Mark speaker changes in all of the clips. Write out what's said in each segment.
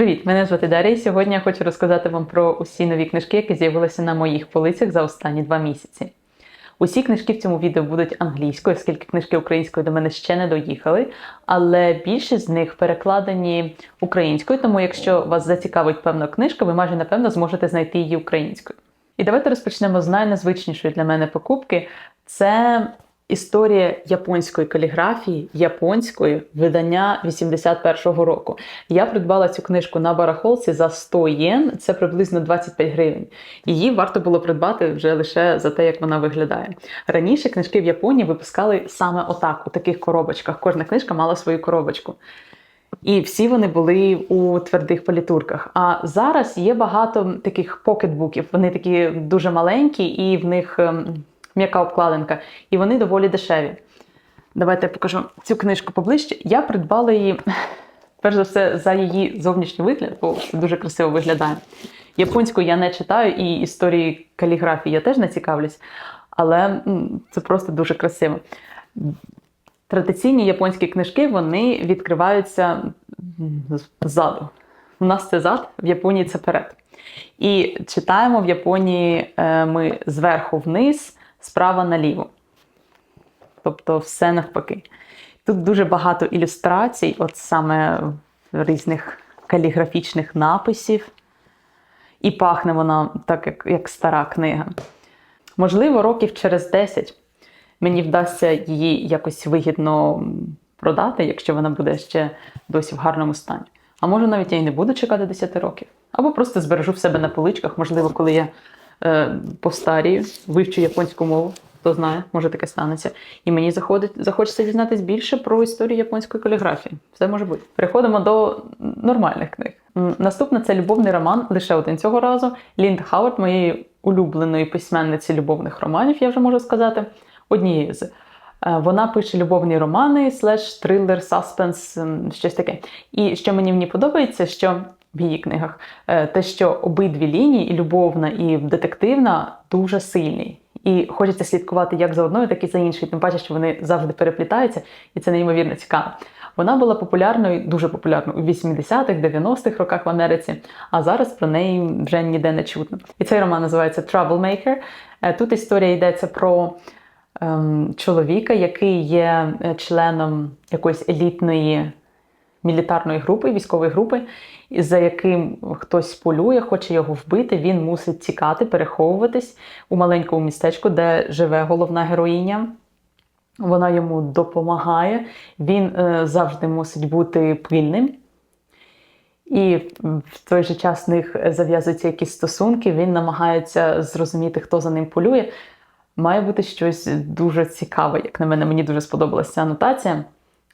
Speaker 1: Привіт, мене звати Дар'я. і Сьогодні я хочу розказати вам про усі нові книжки, які з'явилися на моїх полицях за останні два місяці. Усі книжки в цьому відео будуть англійською, оскільки книжки українською до мене ще не доїхали, але більшість з них перекладені українською, тому якщо вас зацікавить певна книжка, ви майже напевно зможете знайти її українською. І давайте розпочнемо з найнезвичнішої для мене покупки. Це Історія японської каліграфії, японської видання 81-го року. Я придбала цю книжку на барахолці за 100 єн, це приблизно 25 гривень. Її варто було придбати вже лише за те, як вона виглядає. Раніше книжки в Японії випускали саме отак, у таких коробочках. Кожна книжка мала свою коробочку. І всі вони були у твердих палітурках. А зараз є багато таких покетбуків. Вони такі дуже маленькі, і в них ем, м'яка обкладинка, і вони доволі дешеві. Давайте я покажу цю книжку поближче. Я придбала її, перш за все, за її зовнішній вигляд, бо це дуже красиво виглядає. Японську я не читаю, і історії каліграфії я теж не цікавлюсь, але це просто дуже красиво. Традиційні японські книжки вони відкриваються ззаду. У нас це зад, в Японії це перед. І читаємо в Японії е, ми зверху вниз справа наліво. Тобто все навпаки. Тут дуже багато ілюстрацій, от саме різних каліграфічних написів. І пахне вона так, як, як стара книга. Можливо, років через 10 мені вдасться її якось вигідно продати, якщо вона буде ще досі в гарному стані. А може навіть я і не буду чекати 10 років. Або просто збережу в себе на поличках, можливо, коли я постарію, вивчу японську мову, хто знає, може таке станеться. І мені заходить, захочеться дізнатися більше про історію японської каліграфії. Все може бути. Переходимо до нормальних книг. Наступне це любовний роман, лише один цього разу. Лінд Хауард, моєї улюбленої письменниці любовних романів, я вже можу сказати, однією з. Е, вона пише любовні романи, слеш, трилер, саспенс, щось таке. І що мені в ній подобається, що в її книгах, е, те, що обидві лінії, і любовна, і детективна, дуже сильні. І хочеться слідкувати як за одною, так і за іншою. Тим паче, що вони завжди переплітаються, і це неймовірно цікаво. Вона була популярною, дуже популярною у 80-х, 90-х роках в Америці, а зараз про неї вже ніде не чутно. І цей роман називається Troublemaker. Е, тут історія йдеться про ем, чоловіка, який є е, членом якоїсь елітної мілітарної групи, військової групи, за яким хтось полює, хоче його вбити. Він мусить тікати, переховуватись у маленькому містечку, де живе головна героїня. Вона йому допомагає, він е, завжди мусить бути пильним. І в той же час в них зав'язуються якісь стосунки, він намагається зрозуміти, хто за ним полює. Має бути щось дуже цікаве, як на мене, мені дуже сподобалася ця анотація.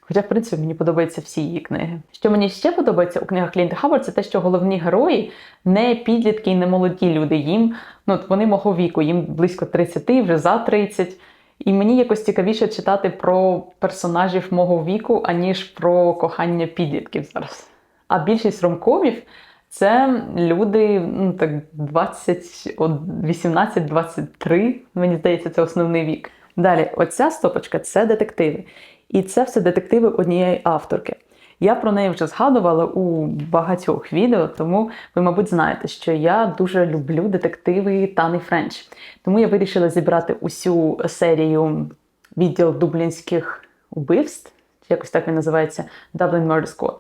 Speaker 1: Хоча, в принципі, мені подобаються всі її книги. Що мені ще подобається у книгах Лінди Хаббард, це те, що головні герої не підлітки і не молоді люди. Їм ну, вони мого віку, їм близько 30, вже за 30. І мені якось цікавіше читати про персонажів мого віку, аніж про кохання підлітків зараз. А більшість ромкомів це люди ну, так 18-23, мені здається, це основний вік. Далі, оця стопочка це детективи. І це все детективи однієї авторки. Я про неї вже згадувала у багатьох відео, тому ви, мабуть, знаєте, що я дуже люблю детективи Тани Френч. Тому я вирішила зібрати усю серію відділ дублінських убивств, чи якось так він називається Dublin Murder Squad.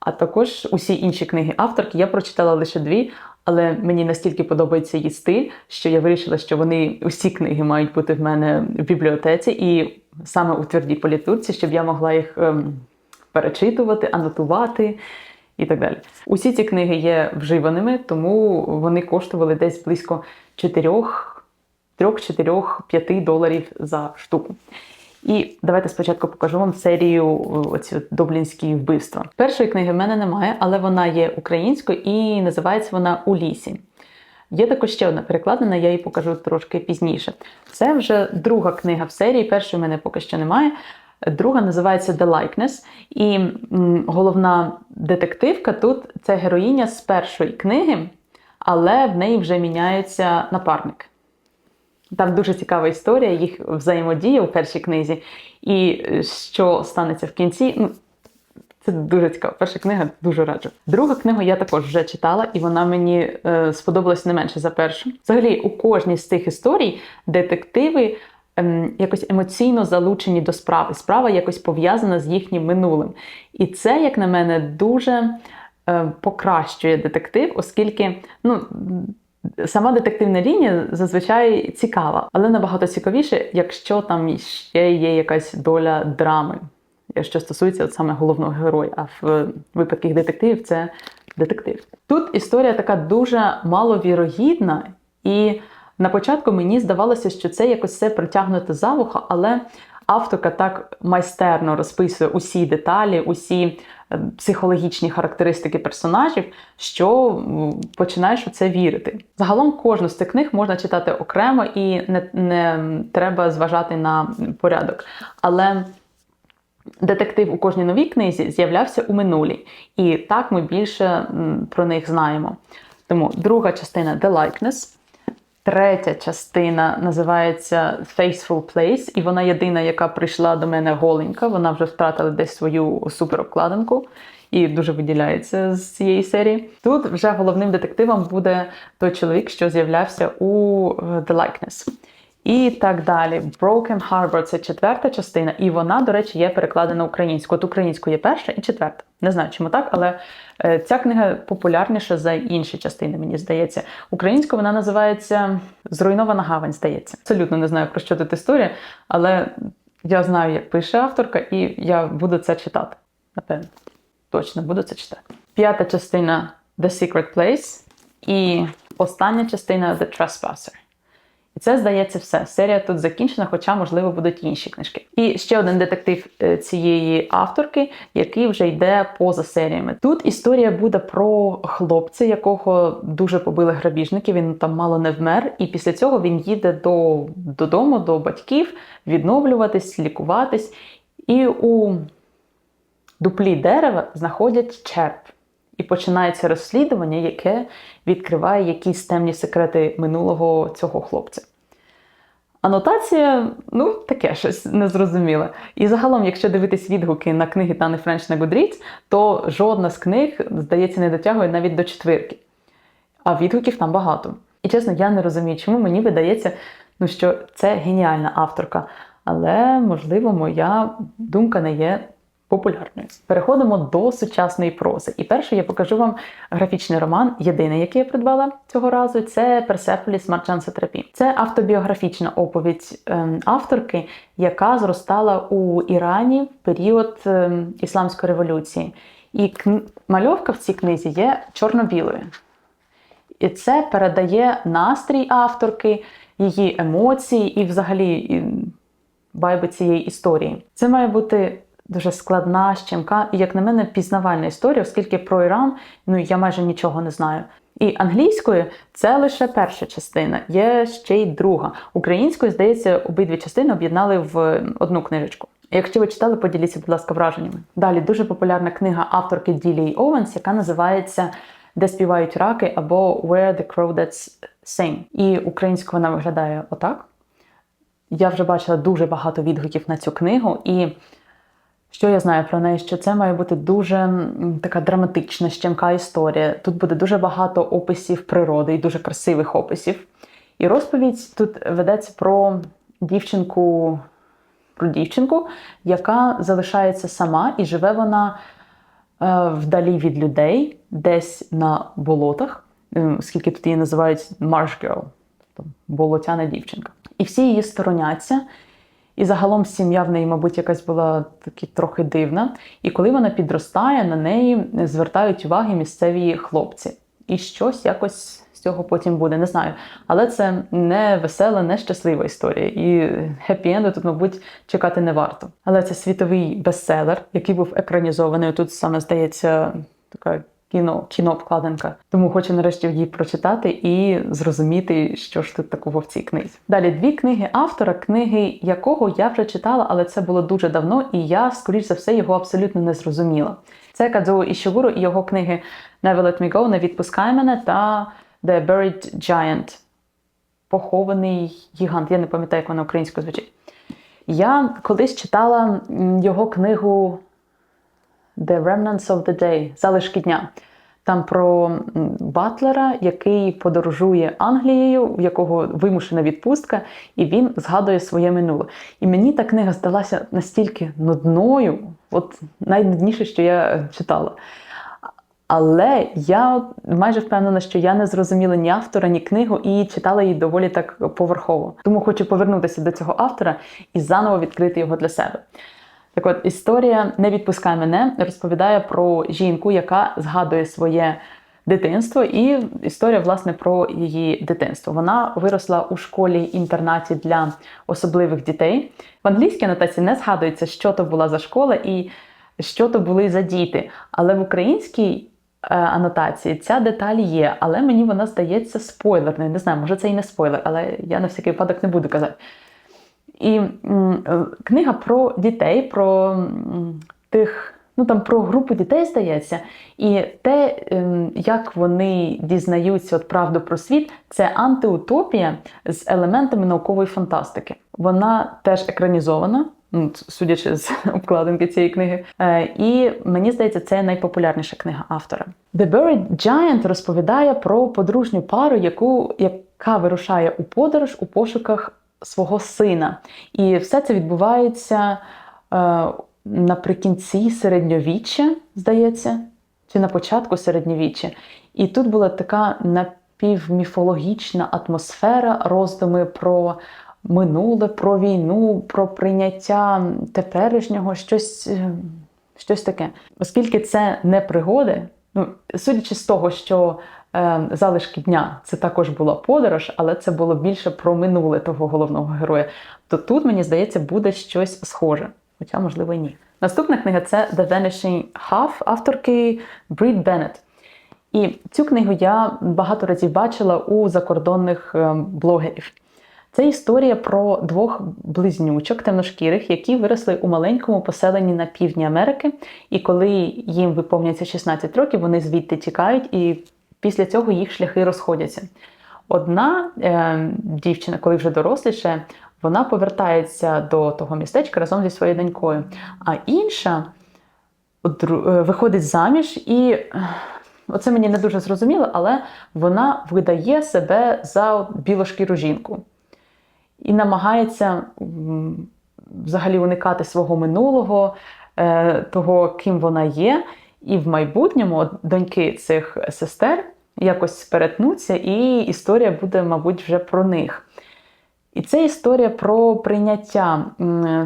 Speaker 1: А також усі інші книги авторки. Я прочитала лише дві, але мені настільки подобається її стиль, що я вирішила, що вони усі книги мають бути в мене в бібліотеці. І саме у твердій політурці, щоб я могла їх ем, перечитувати, анотувати і так далі. Усі ці книги є вживаними, тому вони коштували десь близько 4, 3, 4, 5 доларів за штуку. І давайте спочатку покажу вам серію оці Доблінські вбивства. Першої книги в мене немає, але вона є українською і називається вона У лісі. Є також ще одна перекладена, я її покажу трошки пізніше. Це вже друга книга в серії, першої в мене поки що немає. Друга називається The Likeness. І головна детективка тут це героїня з першої книги, але в неї вже міняється напарник. Там дуже цікава історія, їх взаємодія у першій книзі. І що станеться в кінці. Ну, Це дуже цікаво. Перша книга дуже раджу. Другу книгу я також вже читала, і вона мені е, сподобалась не менше за першу. Взагалі, у кожній з тих історій детективи ем, якось емоційно залучені до справи. Справа якось пов'язана з їхнім минулим. І це, як на мене, дуже е, покращує детектив, оскільки ну. Сама детективна лінія зазвичай цікава, але набагато цікавіше, якщо там ще є якась доля драми, що стосується от саме головного героя. А в випадку детективів це детектив. Тут історія така дуже маловірогідна, і на початку мені здавалося, що це якось все притягнуто за вуха, але авторка так майстерно розписує усі деталі, усі е, психологічні характеристики персонажів, що починаєш у це вірити. Загалом кожну з цих книг можна читати окремо і не, не треба зважати на порядок. Але детектив у кожній новій книзі з'являвся у минулій, і так ми більше про них знаємо. Тому друга частина The Likeness. Третя частина називається Faithful Place, і вона єдина, яка прийшла до мене голенька. Вона вже втратила десь свою суперобкладинку і дуже виділяється з цієї серії. Тут вже головним детективом буде той чоловік, що з'являвся у е, The Likeness. І так далі. Broken Harbor – це четверта частина, і вона, до речі, є перекладена українською. От українською є перша і четверта. Не знаю, чому так, але е, ця книга популярніша за інші частини, мені здається. Українською вона називається Зруйнована гавань, здається. Абсолютно не знаю, про що тут історія, але я знаю, як пише авторка, і я буду це читати. Напевно, точно буду це читати. П'ята частина The Secret Place і остання частина The Trespasser. І це здається все. Серія тут закінчена, хоча, можливо, будуть інші книжки. І ще один детектив е, цієї авторки, який вже йде поза серіями. Тут історія буде про хлопця, якого дуже побили грабіжники. Він там мало не вмер, і після цього він їде до, додому, до батьків, відновлюватись, лікуватись. І у дуплі дерева знаходять череп. І починається розслідування, яке відкриває якісь темні секрети минулого цього хлопця. Анотація, ну, таке щось незрозуміле. І загалом, якщо дивитись відгуки на книги Тани Френч на Goodreads, то жодна з книг, здається, не дотягує навіть до четвірки. А відгуків там багато. І чесно, я не розумію, чому мені видається, ну, що це геніальна авторка. Але, можливо, моя думка не є популярною. Переходимо до сучасної прози. І перше я покажу вам графічний роман, єдиний, який я придбала цього разу, це Персеполіс Марчан Сатрапі. Це автобіографічна оповідь ем, авторки, яка зростала у Ірані в період ем, ісламської революції. І мальовка в цій книзі є чорно-білою. І це передає настрій авторки, її емоції і, взагалі, і вайби цієї історії. Це має бути дуже складна, щемка, і, як на мене, пізнавальна історія, оскільки про Іран ну я майже нічого не знаю. І англійською це лише перша частина, є ще й друга. Українською, здається, обидві частини об'єднали в одну книжечку. Якщо ви читали, поділіться, будь ласка, враженнями. Далі дуже популярна книга авторки Ділії Оуенс, яка називається Де співають раки або Where the Crawdads Sing. І українською вона виглядає отак. Я вже бачила дуже багато відгуків на цю книгу, і що я знаю про неї? Що це має бути дуже така драматична, щемка історія. Тут буде дуже багато описів природи і дуже красивих описів. І розповідь тут ведеться про дівчинку, про дівчинку, яка залишається сама і живе вона е, вдалі від людей, десь на болотах, оскільки тут її називають Marsh Girl, тобто болотяна дівчинка. І всі її стороняться. І загалом сім'я в неї, мабуть, якась була таки трохи дивна. І коли вона підростає, на неї звертають уваги місцеві хлопці. І щось якось з цього потім буде, не знаю. Але це не весела, не щаслива історія. І хеппі-енду тут, мабуть, чекати не варто. Але це світовий бестселер, який був екранізований. Тут саме здається така кіно, кіно-обкладинка. Тому хочу нарешті її прочитати і зрозуміти, що ж тут такого в цій книзі. Далі дві книги автора, книги якого я вже читала, але це було дуже давно, і я, скоріш за все, його абсолютно не зрозуміла. Це Кадзуо Ішігуру і його книги Never Let Me Go, Не відпускай мене та The Buried Giant. Похований гігант. Я не пам'ятаю, як вона українською звучить. Я колись читала його книгу The Remnants of the Day, залишки дня. Там про Батлера, який подорожує Англією, у якого вимушена відпустка, і він згадує своє минуле. І мені та книга здалася настільки нудною, от найнудніше, що я читала. Але я майже впевнена, що я не зрозуміла ні автора, ні книгу і читала її доволі так поверхово. Тому хочу повернутися до цього автора і заново відкрити його для себе. Так от, історія Не відпускай мене розповідає про жінку, яка згадує своє дитинство, і історія, власне, про її дитинство. Вона виросла у школі-інтернаті для особливих дітей. В англійській анотації не згадується, що то була за школа і що то були за діти. Але в українській е, анотації ця деталь є, але мені вона здається спойлерною. Не знаю, може це і не спойлер, але я на всякий випадок не буду казати. І е, книга про дітей, про тих, ну там про групу дітей здається, і те, ем, як вони дізнаються от правду про світ, це антиутопія з елементами наукової фантастики. Вона теж екранізована. ну, Судячи з обкладинки цієї книги, Е, і мені здається, це найпопулярніша книга автора. The Buried Giant розповідає про подружню пару, яку, яка вирушає у подорож у пошуках свого сина. І все це відбувається е, наприкінці середньовіччя, здається, чи на початку середньовіччя. І тут була така напівміфологічна атмосфера, роздуми про минуле, про війну, про прийняття теперішнього, щось, е, щось таке. Оскільки це не пригоди, ну, судячи з того, що залишки дня це також була подорож, але це було більше про минуле того головного героя. То тут, мені здається, буде щось схоже, хоча, можливо, і ні. Наступна книга це The Vanishing Half авторки Брід Беннет. І цю книгу я багато разів бачила у закордонних е, блогерів. Це історія про двох близнючок темношкірих, які виросли у маленькому поселенні на півдні Америки. І коли їм виповнюється 16 років, вони звідти тікають, і після цього їх шляхи розходяться. Одна е, дівчина, коли вже доросліше, вона повертається до того містечка разом зі своєю донькою. А інша е, виходить заміж і. Оце мені не дуже зрозуміло, але вона видає себе за білошкіру жінку і намагається взагалі уникати свого минулого, е, того, ким вона є. І в майбутньому доньки цих сестер якось перетнуться, і історія буде, мабуть, вже про них. І це історія про прийняття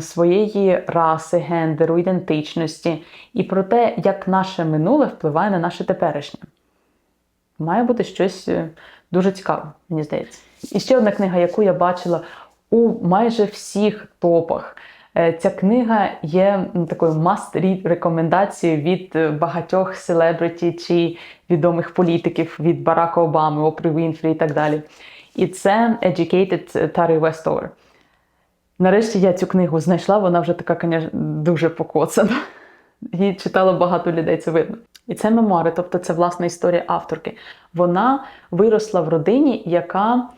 Speaker 1: своєї раси, гендеру, ідентичності і про те, як наше минуле впливає на наше теперішнє. Має бути щось е, дуже цікаве, мені здається. І ще одна книга, яку я бачила у майже всіх топах. Е, Ця книга є такою must-read рекомендацією від е, багатьох селебриті чи відомих політиків від Барака Обами, Опри Вінфрі і так далі. І це Educated Тарі Вестовер. Нарешті я цю книгу знайшла, вона вже така, звісно, дуже покоцана. Її читало багато людей, це видно. І це мемуари, тобто це власна історія авторки. Вона виросла в родині, яка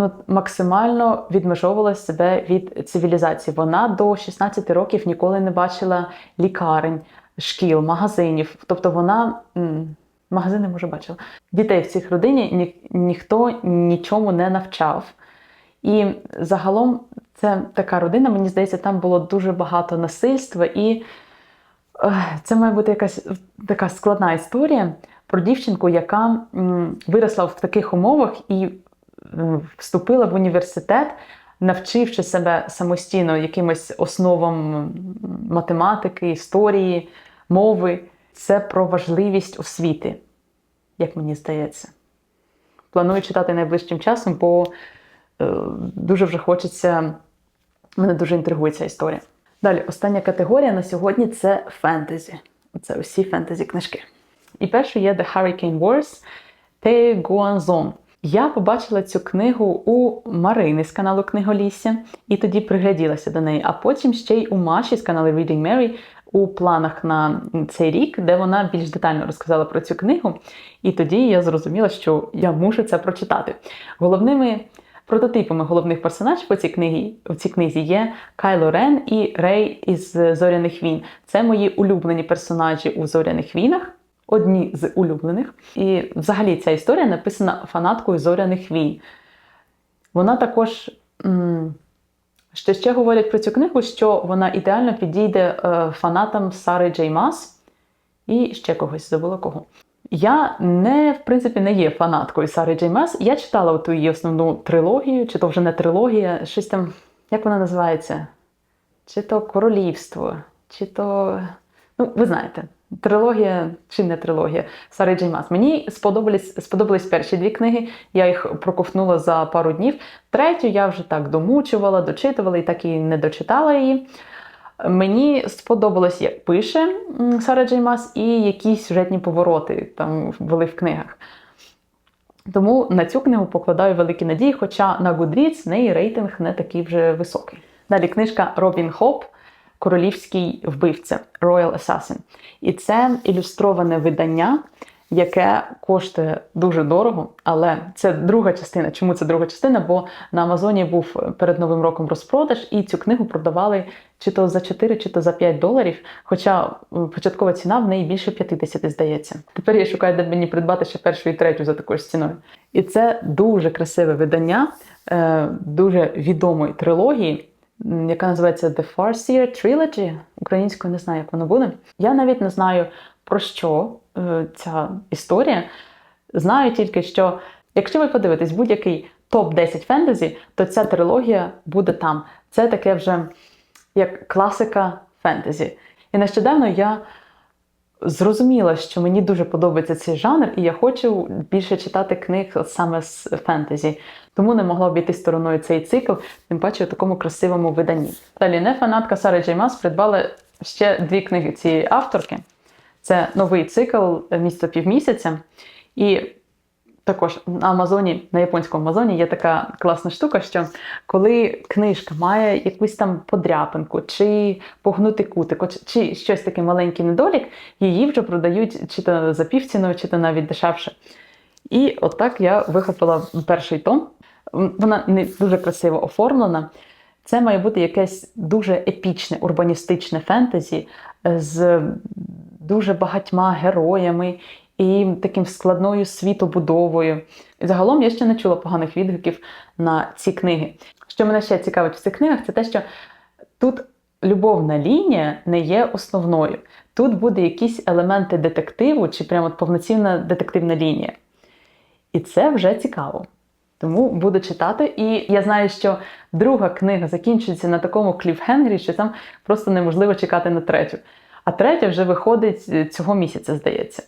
Speaker 1: ну, максимально відмежовувала себе від цивілізації. Вона до 16 років ніколи не бачила лікарень, шкіл, магазинів. Тобто вона. Магазини, може, бачила. Дітей в цій родині ні, ніхто нічому не навчав. І загалом це така родина, мені здається, там було дуже багато насильства, і це має бути якась така складна історія про дівчинку, яка виросла в таких умовах і вступила в університет, навчивши себе самостійно якимось основам математики, історії, мови. Це про важливість освіти, як мені здається. Планую читати найближчим часом, бо е, дуже вже хочеться. Мене дуже інтригує ця історія. Далі, остання категорія на сьогодні це фентезі. Це усі фентезі книжки. І першою є The Hurricane Wars Те Гуанзон. Я побачила цю книгу у Марини з каналу Книголісся і тоді пригляділася до неї. А потім ще й у Маші з каналу Reading Mary у планах на цей рік, де вона більш детально розказала про цю книгу. І тоді я зрозуміла, що я мушу це прочитати. Головними Прототипами головних персонажів у цій книгі, у цій книзі є Кайло Рен і Рей із Зоряних війн. Це мої улюблені персонажі у Зоряних війнах, одні з улюблених. І взагалі ця історія написана фанаткою Зоряних війн. Вона також. Що ще говорять про цю книгу, що вона ідеально підійде е, фанатам Сари Джей Мас і ще когось забула кого. Я не, в принципі, не є фанаткою Сари Джей Мас. Я читала ту її основну трилогію, чи то вже не трилогія, щось там, як вона називається? Чи то королівство, чи то. Ну, ви знаєте, трилогія чи не трилогія Сари Джей Мас. Мені сподобались, сподобались перші дві книги, я їх проковтнула за пару днів. Третю я вже так домучувала, дочитувала і так і не дочитала її. Мені сподобалось, як пише Сара Джей Мас, і якісь сюжетні повороти там були в книгах. Тому на цю книгу покладаю великі надії, хоча на Goodreads неї рейтинг не такий вже високий. Далі книжка Робін Хоп Королівський вбивця Royal Assassin. І це ілюстроване видання, яке коштує дуже дорого, але це друга частина. Чому це друга частина? Бо на Амазоні був перед Новим роком розпродаж, і цю книгу продавали чи то за 4, чи то за 5 доларів. Хоча початкова ціна в неї більше 50, здається. Тепер я шукаю, де мені придбати ще першу і третю за такою ж ціною. І це дуже красиве видання, е, дуже відомої трилогії, яка називається The Farseer Trilogy. Українською не знаю, як воно буде. Я навіть не знаю про що е, ця історія. Знаю тільки, що якщо ви подивитесь будь-який топ-10 фентезі, то ця трилогія буде там. Це таке вже як класика фентезі. І нещодавно я зрозуміла, що мені дуже подобається цей жанр, і я хочу більше читати книг саме з фентезі. Тому не могла обійти стороною цей цикл, тим паче у такому красивому виданні. Далі не фанатка Сари Джеймас придбала ще дві книги цієї авторки. Це новий цикл місто півмісяця. І також на Амазоні, на японському Амазоні є така класна штука, що коли книжка має якусь там подряпинку, чи погнутий кутик, чи щось таке маленький недолік, її вже продають чи то за півціною, чи то навіть дешевше. І отак я вихопила перший том. Вона не дуже красиво оформлена. Це має бути якесь дуже епічне урбаністичне фентезі з дуже багатьма героями і таким складною світобудовою. І загалом я ще не чула поганих відгуків на ці книги. Що мене ще цікавить в цих книгах, це те, що тут любовна лінія не є основною. Тут буде якісь елементи детективу чи прямо повноцінна детективна лінія. І це вже цікаво. Тому буду читати. І я знаю, що друга книга закінчується на такому кліфхенгері, що там просто неможливо чекати на третю. А третя вже виходить е, цього місяця, здається.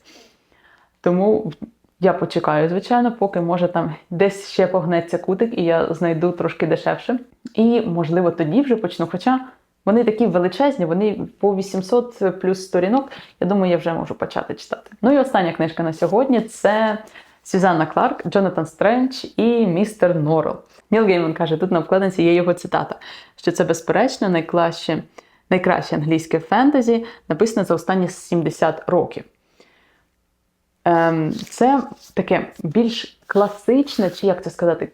Speaker 1: Тому я почекаю, звичайно, поки може там десь ще погнеться кутик, і я знайду трошки дешевше. І, можливо, тоді вже почну. Хоча вони такі величезні, вони по 800 плюс сторінок. Я думаю, я вже можу почати читати. Ну і остання книжка на сьогодні це Сюзанна Кларк, Джонатан Стрендж і містер Норрел. Ніл Гейман каже, тут на вкладинці є його цитата, що це безперечно найкраще, найкраще англійське фентезі, написане за останні 70 років. Ем, це таке більш класичне, чи як це сказати,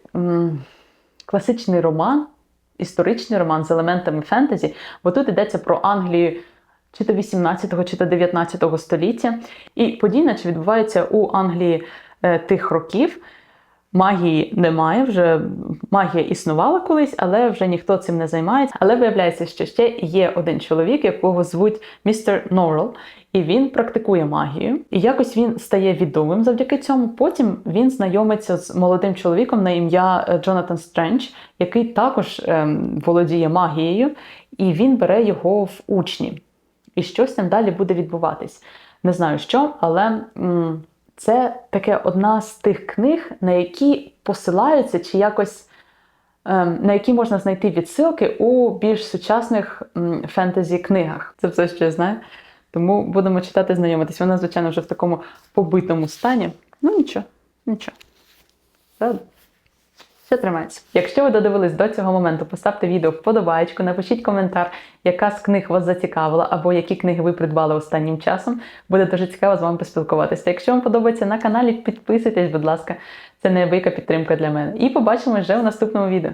Speaker 1: класичний роман, історичний роман з елементами фентезі, бо тут йдеться про Англію чи то 18-го, чи то 19-го століття. І події, наче відбуваються у Англії е, тих років. Магії немає, вже магія існувала колись, але вже ніхто цим не займається. Але виявляється, що ще є один чоловік, якого звуть містер Норрел, і він практикує магію. І якось він стає відомим завдяки цьому. Потім він знайомиться з молодим чоловіком на ім'я е, Джонатан Стрендж, який також ем, володіє магією, і він бере його в учні. І щось там далі буде відбуватись. Не знаю що, але. м, це таке одна з тих книг, на які посилаються чи якось ем, на які можна знайти відсилки у більш сучасних фентезі-книгах. Це все, що я знаю. Тому будемо читати, знайомитись. Вона, звичайно, вже в такому побитому стані. Ну нічого, нічого. Ще тримається. Якщо ви додивились до цього моменту, поставте відео вподобаєчку, напишіть коментар, яка з книг вас зацікавила, або які книги ви придбали останнім часом. Буде дуже цікаво з вами поспілкуватися. Якщо вам подобається на каналі, підписуйтесь, будь ласка, це неабияка підтримка для мене. І побачимось вже у наступному відео.